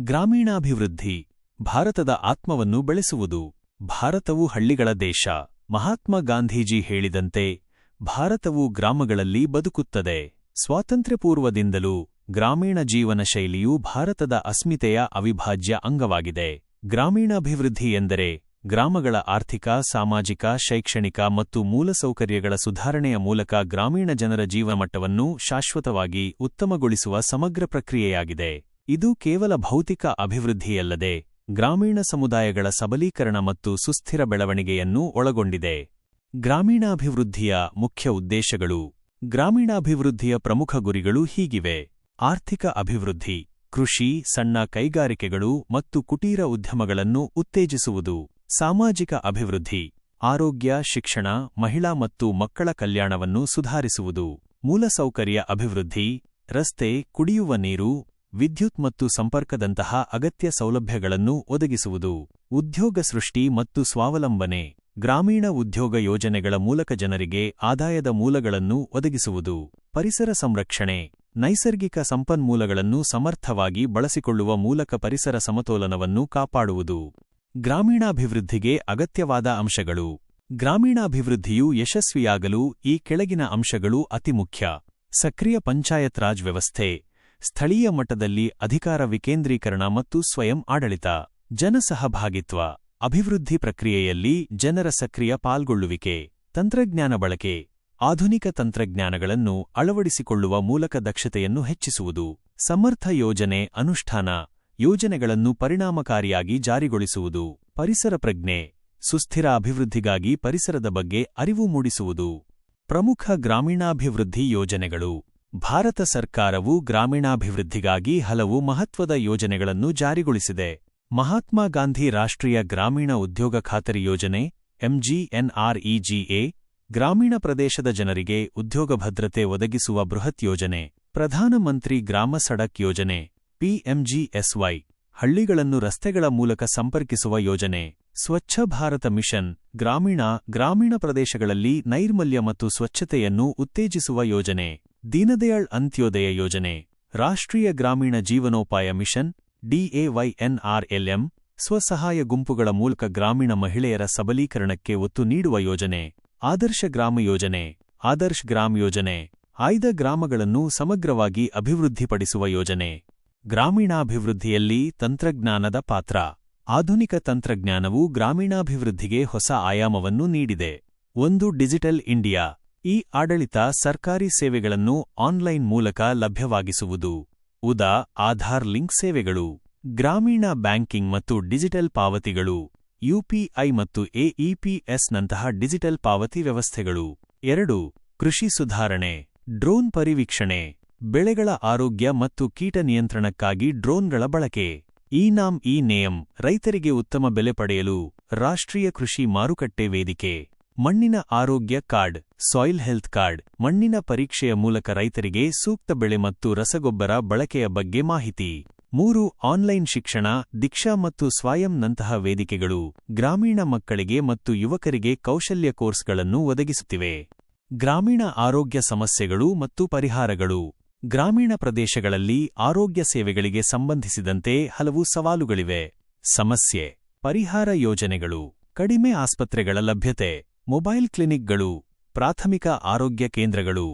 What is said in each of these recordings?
ಗ್ರಾಮೀಣಾಭಿವೃದ್ಧಿ, ಭಾರತದ ಆತ್ಮವನ್ನು ಬೆಳೆಸುವುದು, ಭಾರತವು ಹಳ್ಳಿಗಳ ದೇಶ. ಮಹಾತ್ಮ ಗಾಂಧೀಜಿ ಹೇಳಿದಂತೆ, ಭಾರತವು ಗ್ರಾಮಗಳಲ್ಲಿ ಬದುಕುತ್ತದೆ. ಸ್ವಾತಂತ್ರ್ಯಪೂರ್ವದಿಂದಲೂ ಗ್ರಾಮೀಣ ಜೀವನ ಶೈಲಿಯು ಭಾರತದ ಅಸ್ಮಿತೆಯ ಅವಿಭಾಜ್ಯ ಅಂಗವಾಗಿದೆ. ಗ್ರಾಮೀಣಾಭಿವೃದ್ಧಿ ಎಂದರೆ ಗ್ರಾಮಗಳ ಆರ್ಥಿಕ, ಸಾಮಾಜಿಕ, ಶೈಕ್ಷಣಿಕ ಮತ್ತು ಮೂಲಸೌಕರ್ಯಗಳ ಸುಧಾರಣೆಯ ಮೂಲಕ ಗ್ರಾಮೀಣ ಜನರ ಜೀವನಮಟ್ಟವನ್ನು ಶಾಶ್ವತವಾಗಿ ಉತ್ತಮಗೊಳಿಸುವ ಸಮಗ್ರ ಪ್ರಕ್ರಿಯೆಯಾಗಿದೆ. ಇದು ಕೇವಲ ಭೌತಿಕ ಅಭಿವೃದ್ಧಿಯಲ್ಲದೆ ಗ್ರಾಮೀಣ ಸಮುದಾಯಗಳ ಸಬಲೀಕರಣ ಮತ್ತು ಸುಸ್ಥಿರ ಬೆಳವಣಿಗೆಯನ್ನೂ ಒಳಗೊಂಡಿದೆ. ಗ್ರಾಮೀಣಾಭಿವೃದ್ಧಿಯ ಮುಖ್ಯ ಉದ್ದೇಶಗಳು. ಗ್ರಾಮೀಣಾಭಿವೃದ್ಧಿಯ ಪ್ರಮುಖ ಗುರಿಗಳು ಹೀಗಿವೆ. ಆರ್ಥಿಕ ಅಭಿವೃದ್ಧಿ, ಕೃಷಿ, ಸಣ್ಣ ಕೈಗಾರಿಕೆಗಳು ಮತ್ತು ಕುಟೀರ ಉದ್ಯಮಗಳನ್ನು ಉತ್ತೇಜಿಸುವುದು. ಸಾಮಾಜಿಕ ಅಭಿವೃದ್ಧಿ, ಆರೋಗ್ಯ, ಶಿಕ್ಷಣ, ಮಹಿಳಾ ಮತ್ತು ಮಕ್ಕಳ ಕಲ್ಯಾಣವನ್ನು ಸುಧಾರಿಸುವುದು. ಮೂಲಸೌಕರ್ಯ ಅಭಿವೃದ್ಧಿ, ರಸ್ತೆ, ಕುಡಿಯುವ ನೀರು ವಿದ್ಯುತ್ ಮತ್ತು ಸಂಪರ್ಕದಂತಹ ಅಗತ್ಯ ಸೌಲಭ್ಯಗಳನ್ನು ಒದಗಿಸುವುದು. ಉದ್ಯೋಗ ಸೃಷ್ಟಿ ಮತ್ತು ಸ್ವಾವಲಂಬನೆ. ಗ್ರಾಮೀಣ ಉದ್ಯೋಗ ಯೋಜನೆಗಳ ಮೂಲಕ ಜನರಿಗೆ ಆದಾಯದ ಮೂಲಗಳನ್ನು ಒದಗಿಸುವುದು. ಪರಿಸರ ಸಂರಕ್ಷಣೆ. ನೈಸರ್ಗಿಕ ಸಂಪನ್ಮೂಲಗಳನ್ನು ಸಮರ್ಥವಾಗಿ ಬಳಸಿಕೊಳ್ಳುವ ಮೂಲಕ ಪರಿಸರ ಸಮತೋಲನವನ್ನು ಕಾಪಾಡುವುದು. ಗ್ರಾಮೀಣಾಭಿವೃದ್ಧಿಗೆ ಅಗತ್ಯವಾದ ಅಂಶಗಳು. ಗ್ರಾಮೀಣಾಭಿವೃದ್ಧಿಯು ಯಶಸ್ವಿಯಾಗಲು ಈ ಕೆಳಗಿನ ಅಂಶಗಳು ಅತಿ ಮುಖ್ಯ. ಸಕ್ರಿಯ ಪಂಚಾಯತ್ ರಾಜ್ ವ್ಯವಸ್ಥೆ. ಸ್ಥಳೀಯ ಮಟ್ಟದಲ್ಲಿ ಅಧಿಕಾರ ವಿಕೇಂದ್ರೀಕರಣ ಮತ್ತು ಸ್ವಯಂ ಆಡಳಿತ ಜನಸಹಭಾಗಿತ್ವ ಅಭಿವೃದ್ಧಿ ಪ್ರಕ್ರಿಯೆಯಲ್ಲಿ ಜನರ ಸಕ್ರಿಯ ಪಾಲ್ಗೊಳ್ಳುವಿಕೆ, ತಂತ್ರಜ್ಞಾನ ಬಳಕೆ, ಆಧುನಿಕ ತಂತ್ರಜ್ಞಾನಗಳನ್ನು ಅಳವಡಿಸಿಕೊಳ್ಳುವ ಮೂಲಕ ದಕ್ಷತೆಯನ್ನು ಹೆಚ್ಚಿಸುವುದು, ಸಮರ್ಥ ಯೋಜನೆ ಅನುಷ್ಠಾನ, ಯೋಜನೆಗಳನ್ನು ಪರಿಣಾಮಕಾರಿಯಾಗಿ ಜಾರಿಗೊಳಿಸುವುದು, ಪರಿಸರ ಪ್ರಜ್ಞೆ, ಸುಸ್ಥಿರ ಅಭಿವೃದ್ಧಿಗಾಗಿ ಪರಿಸರದ ಬಗ್ಗೆ ಅರಿವು ಮೂಡಿಸುವುದು. ಪ್ರಮುಖ ಗ್ರಾಮೀಣಾಭಿವೃದ್ಧಿ ಯೋಜನೆಗಳು. ಭಾರತ ಸರ್ಕಾರವು ಗ್ರಾಮೀಣಾಭಿವೃದ್ಧಿಗಾಗಿ ಹಲವು ಮಹತ್ವದ ಯೋಜನೆಗಳನ್ನು ಜಾರಿಗೊಳಿಸಿದೆ. ಮಹಾತ್ಮ ಗಾಂಧಿ ರಾಷ್ಟ್ರೀಯ ಗ್ರಾಮೀಣ ಉದ್ಯೋಗ ಖಾತರಿ ಯೋಜನೆ, ಎಂಜಿಎನ್ಆರ್ಇಜಿಎ, ಗ್ರಾಮೀಣ ಪ್ರದೇಶದ ಜನರಿಗೆ ಉದ್ಯೋಗ ಭದ್ರತೆ ಒದಗಿಸುವ ಬೃಹತ್ ಯೋಜನೆ ಪ್ರಧಾನಮಂತ್ರಿ ಗ್ರಾಮ ಸಡಕ್ ಯೋಜನೆ, ಪಿಎಂಜಿಎಸ್ವೈ, ಹಳ್ಳಿಗಳನ್ನು ರಸ್ತೆಗಳ ಮೂಲಕ ಸಂಪರ್ಕಿಸುವ ಯೋಜನೆ, ಸ್ವಚ್ಛ ಭಾರತ ಮಿಷನ್, ಗ್ರಾಮೀಣ ಗ್ರಾಮೀಣ ಪ್ರದೇಶಗಳಲ್ಲಿ ನೈರ್ಮಲ್ಯ ಮತ್ತು ಸ್ವಚ್ಛತೆಯನ್ನು ಉತ್ತೇಜಿಸುವ ಯೋಜನೆ. ದೀನದಯಾಳ್ ಅಂತ್ಯೋದಯ ಯೋಜನೆ, ರಾಷ್ಟ್ರೀಯ ಗ್ರಾಮೀಣ ಜೀವನೋಪಾಯ ಮಿಷನ್, ಡಿಎವೈಎನ್ಆರ್ಎಲ್ಎಂ, ಸ್ವಸಹಾಯ ಗುಂಪುಗಳ ಮೂಲಕ ಗ್ರಾಮೀಣ ಮಹಿಳೆಯರ ಸಬಲೀಕರಣಕ್ಕೆ ಒತ್ತು ನೀಡುವ ಯೋಜನೆ, ಆದರ್ಶ ಗ್ರಾಮ ಯೋಜನೆ, ಆದರ್ಶ್ ಗ್ರಾಮ್ ಯೋಜನೆ, ಆಯ್ದ ಗ್ರಾಮಗಳನ್ನು ಸಮಗ್ರವಾಗಿ ಅಭಿವೃದ್ಧಿಪಡಿಸುವ ಯೋಜನೆ. ಗ್ರಾಮೀಣಾಭಿವೃದ್ಧಿಯಲ್ಲಿ ತಂತ್ರಜ್ಞಾನದ ಪಾತ್ರ, ಆಧುನಿಕ ತಂತ್ರಜ್ಞಾನವು ಗ್ರಾಮೀಣಾಭಿವೃದ್ಧಿಗೆ ಹೊಸ ಆಯಾಮವನ್ನು ನೀಡಿದೆ. ಒಂದು ಡಿಜಿಟಲ್ ಇಂಡಿಯಾ ಈ ಆಡಳಿತ ಸರ್ಕಾರಿ ಸೇವೆಗಳನ್ನು ಆನ್ಲೈನ್ ಮೂಲಕ ಲಭ್ಯವಾಗಿಸುವುದು. ಉದಾ, ಆಧಾರ್ ಲಿಂಕ್ ಸೇವೆಗಳು, ಗ್ರಾಮೀಣ ಬ್ಯಾಂಕಿಂಗ್ ಮತ್ತು ಡಿಜಿಟಲ್ ಪಾವತಿಗಳು ಯುಪಿಐ ಮತ್ತು ಎಇಪಿಎಸ್ನಂತಹ ಡಿಜಿಟಲ್ ಪಾವತಿ ವ್ಯವಸ್ಥೆಗಳು. ಎರಡು, ಕೃಷಿ ಸುಧಾರಣೆ, ಡ್ರೋನ್ ಪರಿವೀಕ್ಷಣೆ, ಬೆಳೆಗಳ ಆರೋಗ್ಯ ಮತ್ತು ಕೀಟ ನಿಯಂತ್ರಣಕ್ಕಾಗಿ ಡ್ರೋನ್ಗಳ ಬಳಕೆ. ಈ ನಾಮ್ ಈ ರೈತರಿಗೆ ಉತ್ತಮ ಬೆಲೆ ಪಡೆಯಲು ರಾಷ್ಟ್ರೀಯ ಕೃಷಿ ಮಾರುಕಟ್ಟೆ ವೇದಿಕೆ. ಮಣ್ಣಿನ ಆರೋಗ್ಯ ಕಾರ್ಡ್, ಸಾಯಿಲ್ ಹೆಲ್ತ್ ಕಾರ್ಡ್, ಮಣ್ಣಿನ ಪರೀಕ್ಷೆಯ ಮೂಲಕ ರೈತರಿಗೆ ಸೂಕ್ತ ಬೆಳೆ ಮತ್ತು ರಸಗೊಬ್ಬರ ಬಳಕೆಯ ಬಗ್ಗೆ ಮಾಹಿತಿ. ಮೂರು, ಆನ್ಲೈನ್ ಶಿಕ್ಷಣ, ದೀಕ್ಷಾ ಮತ್ತು ಸ್ವಯಂನಂತಹ ವೇದಿಕೆಗಳು ಗ್ರಾಮೀಣ ಮಕ್ಕಳಿಗೆ ಮತ್ತು ಯುವಕರಿಗೆ ಕೌಶಲ್ಯ ಕೋರ್ಸ್ಗಳನ್ನು ಒದಗಿಸುತ್ತಿವೆ. ಗ್ರಾಮೀಣ ಆರೋಗ್ಯ ಸಮಸ್ಯೆಗಳು ಮತ್ತು ಪರಿಹಾರಗಳು. ಗ್ರಾಮೀಣ ಪ್ರದೇಶಗಳಲ್ಲಿ ಆರೋಗ್ಯ ಸೇವೆಗಳಿಗೆ ಸಂಬಂಧಿಸಿದಂತೆ ಹಲವು ಸವಾಲುಗಳಿವೆ. ಸಮಸ್ಯೆ, ಪರಿಹಾರ ಯೋಜನೆಗಳು, ಕಡಿಮೆ ಆಸ್ಪತ್ರೆಗಳ ಲಭ್ಯತೆ. ಮೊಬೈಲ್ ಕ್ಲಿನಿಕ್ಗಳು, ಪ್ರಾಥಮಿಕ ಆರೋಗ್ಯ ಕೇಂದ್ರಗಳು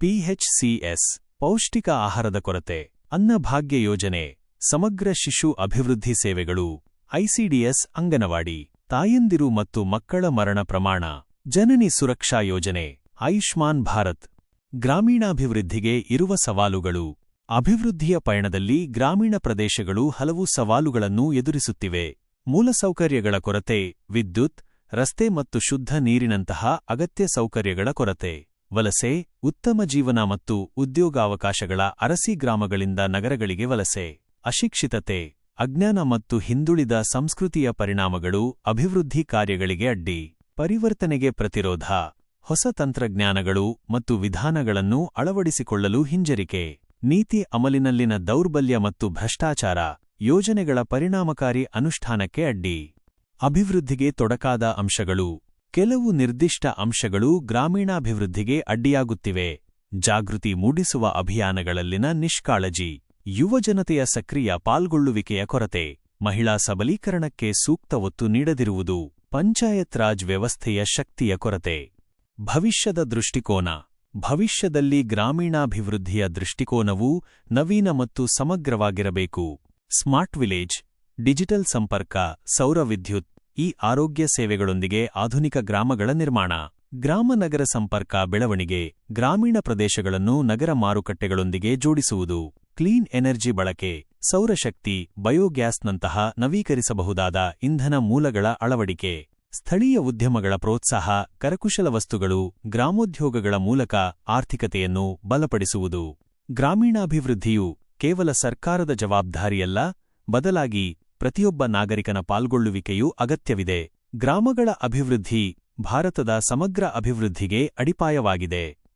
ಪಿಎಚ್ಸಿಎಸ್ ಪೌಷ್ಟಿಕ ಆಹಾರದ ಕೊರತೆ ಅನ್ನಭಾಗ್ಯ ಯೋಜನೆ, ಸಮಗ್ರ ಶಿಶು ಅಭಿವೃದ್ಧಿ ಸೇವೆಗಳು ಐಸಿಡಿಎಸ್ ಅಂಗನವಾಡಿ, ತಾಯಂದಿರು ಮತ್ತು ಮಕ್ಕಳ ಮರಣ ಪ್ರಮಾಣ, ಜನನಿ ಸುರಕ್ಷಾ ಯೋಜನೆ, ಆಯುಷ್ಮಾನ್ ಭಾರತ್. ಗ್ರಾಮೀಣಾಭಿವೃದ್ಧಿಗೆ ಇರುವ ಸವಾಲುಗಳು. ಅಭಿವೃದ್ಧಿಯ ಪಯಣದಲ್ಲಿ ಗ್ರಾಮೀಣ ಪ್ರದೇಶಗಳು ಹಲವು ಸವಾಲುಗಳನ್ನು ಎದುರಿಸುತ್ತಿವೆ. ಮೂಲಸೌಕರ್ಯಗಳ ಕೊರತೆ, ವಿದ್ಯುತ್ ರಸ್ತೆ ಮತ್ತು ಶುದ್ಧ ನೀರಿನಂತಹ ಅಗತ್ಯ ಸೌಕರ್ಯಗಳ ಕೊರತೆ. ವಲಸೆ, ಉತ್ತಮ ಜೀವನ ಮತ್ತು ಉದ್ಯೋಗಾವಕಾಶಗಳ ಅರಸಿ ಗ್ರಾಮಗಳಿಂದ ನಗರಗಳಿಗೆ ವಲಸೆ. ಅಶಿಕ್ಷಿತತೆ, ಅಜ್ಞಾನ ಮತ್ತು ಹಿಂದುಳಿದ ಸಂಸ್ಕೃತಿಯ ಪರಿಣಾಮಗಳು ಅಭಿವೃದ್ಧಿ ಕಾರ್ಯಗಳಿಗೆ ಅಡ್ಡಿ. ಪರಿವರ್ತನೆಗೆ ಪ್ರತಿರೋಧ, ಹೊಸ ತಂತ್ರಜ್ಞಾನಗಳು ಮತ್ತು ವಿಧಾನಗಳನ್ನು ಅಳವಡಿಸಿಕೊಳ್ಳಲು ಹಿಂಜರಿಕೆ. ನೀತಿ ಅಮಲಿನಲ್ಲಿನ ದೌರ್ಬಲ್ಯ ಮತ್ತು ಭ್ರಷ್ಟಾಚಾರ ಯೋಜನೆಗಳ ಪರಿಣಾಮಕಾರಿ ಅನುಷ್ಠಾನಕ್ಕೆ ಅಡ್ಡಿ. ಅಭಿವೃದ್ಧಿಗೆ ತೊಡಕಾದ ಅಂಶಗಳು. ಕೆಲವು ನಿರ್ದಿಷ್ಟ ಅಂಶಗಳು ಗ್ರಾಮೀಣಾಭಿವೃದ್ಧಿಗೆ ಅಡ್ಡಿಯಾಗುತ್ತಿವೆ. ಜಾಗೃತಿ ಮೂಡಿಸುವ ಅಭಿಯಾನಗಳಲ್ಲಿನ ನಿಷ್ಕಾಳಜಿ. ಯುವಜನತೆಯ ಸಕ್ರಿಯ ಪಾಲ್ಗೊಳ್ಳುವಿಕೆಯ ಕೊರತೆ. ಮಹಿಳಾ ಸಬಲೀಕರಣಕ್ಕೆ ಸೂಕ್ತ ಒತ್ತು ನೀಡದಿರುವುದು ಪಂಚಾಯತ್ ರಾಜ್ ವ್ಯವಸ್ಥೆಯ ಶಕ್ತಿಯ ಕೊರತೆ. ಭವಿಷ್ಯದ ದೃಷ್ಟಿಕೋನ. ಭವಿಷ್ಯದಲ್ಲಿ ಗ್ರಾಮೀಣಾಭಿವೃದ್ಧಿಯ ದೃಷ್ಟಿಕೋನವು ನವೀನ ಮತ್ತು ಸಮಗ್ರವಾಗಿರಬೇಕು. Smart village. ಡಿಜಿಟಲ್ ಸಂಪರ್ಕ, ಸೌರ ವಿದ್ಯುತ್, ಈ ಆರೋಗ್ಯ ಸೇವೆಗಳೊಂದಿಗೆ ಆಧುನಿಕ ಗ್ರಾಮಗಳ ನಿರ್ಮಾಣ. ಗ್ರಾಮ ನಗರ ಸಂಪರ್ಕ ಬೆಳವಣಿಗೆ, ಗ್ರಾಮೀಣ ಪ್ರದೇಶಗಳನ್ನು ನಗರ ಮಾರುಕಟ್ಟೆಗಳೊಂದಿಗೆ ಜೋಡಿಸುವುದು. ಕ್ಲೀನ್ ಎನರ್ಜಿ ಬಳಕೆ ಸೌರಶಕ್ತಿ ಬಯೋಗ್ಯಾಸ್ನಂತಹ ನವೀಕರಿಸಬಹುದಾದ ಇಂಧನ ಮೂಲಗಳ ಅಳವಡಿಕೆ. ಸ್ಥಳೀಯ ಉದ್ಯಮಗಳ ಪ್ರೋತ್ಸಾಹ, ಕರಕುಶಲ ವಸ್ತುಗಳು, ಗ್ರಾಮೋದ್ಯೋಗಗಳ ಮೂಲಕ ಆರ್ಥಿಕತೆಯನ್ನು ಬಲಪಡಿಸುವುದು. ಗ್ರಾಮೀಣಾಭಿವೃದ್ಧಿಯು ಕೇವಲ ಸರ್ಕಾರದ ಜವಾಬ್ದಾರಿಯಲ್ಲ, ಬದಲಾಗಿ ಪ್ರತಿಯೊಬ್ಬ ನಾಗರಿಕನ ಪಾಲ್ಗೊಳ್ಳುವಿಕೆಯೂ ಅಗತ್ಯವಿದೆ. ಗ್ರಾಮಗಳ ಅಭಿವೃದ್ಧಿ ಭಾರತದ ಸಮಗ್ರ ಅಭಿವೃದ್ಧಿಗೆ ಅಡಿಪಾಯವಾಗಿದೆ.